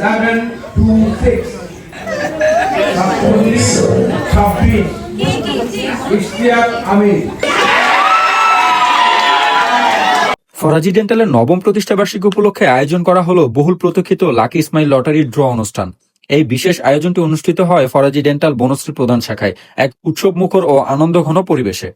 Seven two six ছাব্বিশ ছাব্বিশ ইশতিয়াক আমির ফরাজি ডেন্টালের নবম প্রতিষ্ঠাবার্ষিকী উপলক্ষে আয়োজন করা হলো বহুল প্রতীক্ষিত লাকি ইসমাইল লটারির ড্র অনুষ্ঠান। এই বিশেষ আয়োজনটি অনুষ্ঠিত হয় ফরাজি ডেন্টাল বনশ্রী প্রধান শাখায়, এক উৎসব মুখর ও আনন্দঘন পরিবেশে।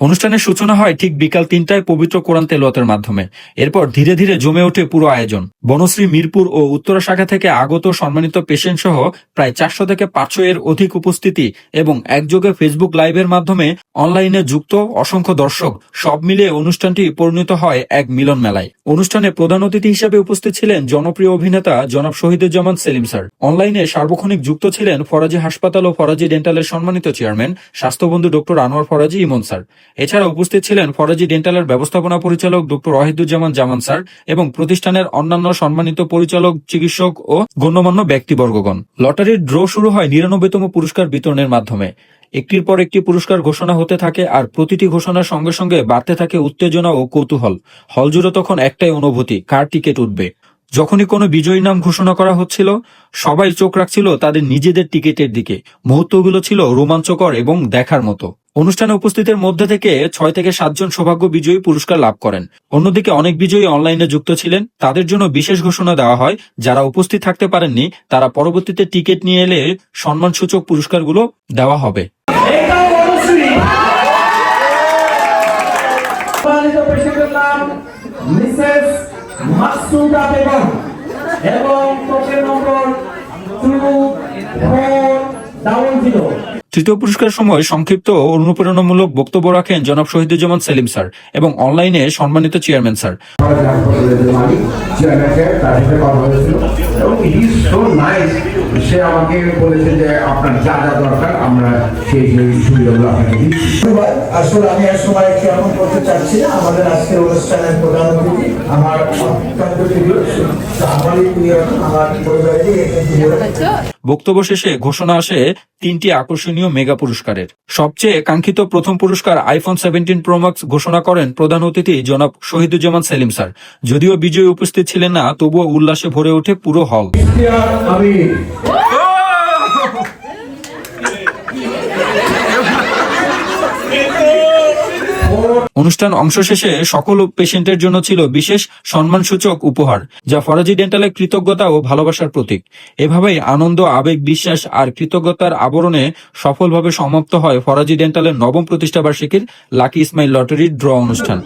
অনুষ্ঠানের সূচনা হয় ঠিক বিকাল তিনটায় পবিত্র কোরআন তেলোয়াতের মাধ্যমে। এরপর ধীরে ধীরে জমে ওঠে পুরো আয়োজন। বনশ্রী, মিরপুর ও উত্তরা শাখা থেকে আগত সম্মানিত পেশেন্ট সহ প্রায় চারশো থেকে পাঁচশো এর অধিক উপস্থিতি এবং একযোগে ফেসবুক লাইভের মাধ্যমে অনলাইনে যুক্ত অসংখ্য দর্শক সব মিলিয়ে অনুষ্ঠানটি পরিণত হয় এক মিলন মেলায়। অনুষ্ঠানে প্রধান অতিথি হিসেবে উপস্থিত ছিলেন জনপ্রিয় অভিনেতা জনাব শহীদুজ্জামান সেলিম স্যার। অনলাইনে সার্বক্ষণিক যুক্ত ছিলেন ফরাজি হাসপাতাল ও ফরাজি ডেন্টালের সম্মানিত চেয়ারম্যান, স্বাস্থ্যবন্ধু ডক্টর আনোয়ার ফরাজি ইমন স্যার। এছাড়া উপস্থিত ছিলেন ফরাজি ডেন্টালের ব্যবস্থাপনা পরিচালক ডক্টর ওয়াহিদুজ্জামান জামান স্যার এবং প্রতিষ্ঠানের অন্যান্য সম্মানিত পরিচালক, চিকিৎসক ও গণ্যমান্য ব্যক্তিবর্গগণ। লটারির ড্র শুরু হয় নিরানব্বইতম পুরস্কার বিতরণের মাধ্যমে। একটির পর একটি পুরস্কার ঘোষণা হতে থাকে আর প্রতিটি ঘোষণার সঙ্গে সঙ্গে বাড়তে থাকে উত্তেজনা ও কৌতূহল। হল জুড়ে তখন একটাই অনুভূতি, কার টিকিট উঠবে। যখনই কোনো বিজয়ী নাম ঘোষণা করা হচ্ছিল, সবাই চোখ রাখছিল তাদের নিজেদের টিকিটের দিকে। মুহূর্তগুলো ছিল রোমাঞ্চকর এবং দেখার মতো। অনুষ্ঠানে উপস্থিতের মধ্যে থেকে ছয় থেকে সাতজন সৌভাগ্য বিজয়ী পুরস্কার লাভ করেন। অন্যদিকে অনেক বিজয়ী অনলাইনে যুক্ত ছিলেন। তাদের জন্য বিশেষ ঘোষণা দেওয়া হয়, যারা উপস্থিত থাকতে পারেননি, তারা পরবর্তীতে টিকিট নিয়ে এলে সম্মানসূচক পুরস্কারগুলো দেওয়া হবে। এবং তৃতীয় পুরস্কার সময় সংক্ষিপ্ত অনুপ্রেরণামূলক বক্তব্য রাখেন জনাব শহীদুজ্জামান সেলিম স্যার এবং অনলাইনে সম্মানিত চেয়ারম্যান স্যার। সো আমাকে বলেছে যে আপনার যা যা দরকার আমরা সেই সেই সুবিধাগুলো আপনাকে দিচ্ছি আসলে আমি সময় করতে চাচ্ছি আমাদের অনুষ্ঠানের প্রধান অতিথি আমার অত্যন্ত প্রিয় আমার প্রিয় বক্তব্য শেষে ঘোষণা আসে তিনটি আকর্ষণীয় মেগা পুরস্কারের। সবচেয়ে কাঙ্ক্ষিত প্রথম পুরস্কার আইফোন সেভেন্টিন প্রোম্যাক্স ঘোষণা করেন প্রধান অতিথি জনাব শহীদুজ্জামান সেলিম স্যার। যদিও বিজয়ী উপস্থিত ছিলেন না, তবুও উল্লাসে ভরে ওঠে পুরো হল আমির অনুষ্ঠান অংশ শেষে সকল পেশেন্টের জন্য ছিল বিশেষ সম্মানসূচক উপহার, যা ফরাজি ডেন্টালের কৃতজ্ঞতা ও ভালোবাসার প্রতীক। এভাবেই আনন্দ, আবেগ, বিশ্বাস আর কৃতজ্ঞতার আবরণে সফলভাবে সমাপ্ত হয় ফরাজি ডেন্টালের নবম প্রতিষ্ঠাবার্ষিকীর লাকি ইসমাইল লটারির ড্র অনুষ্ঠান।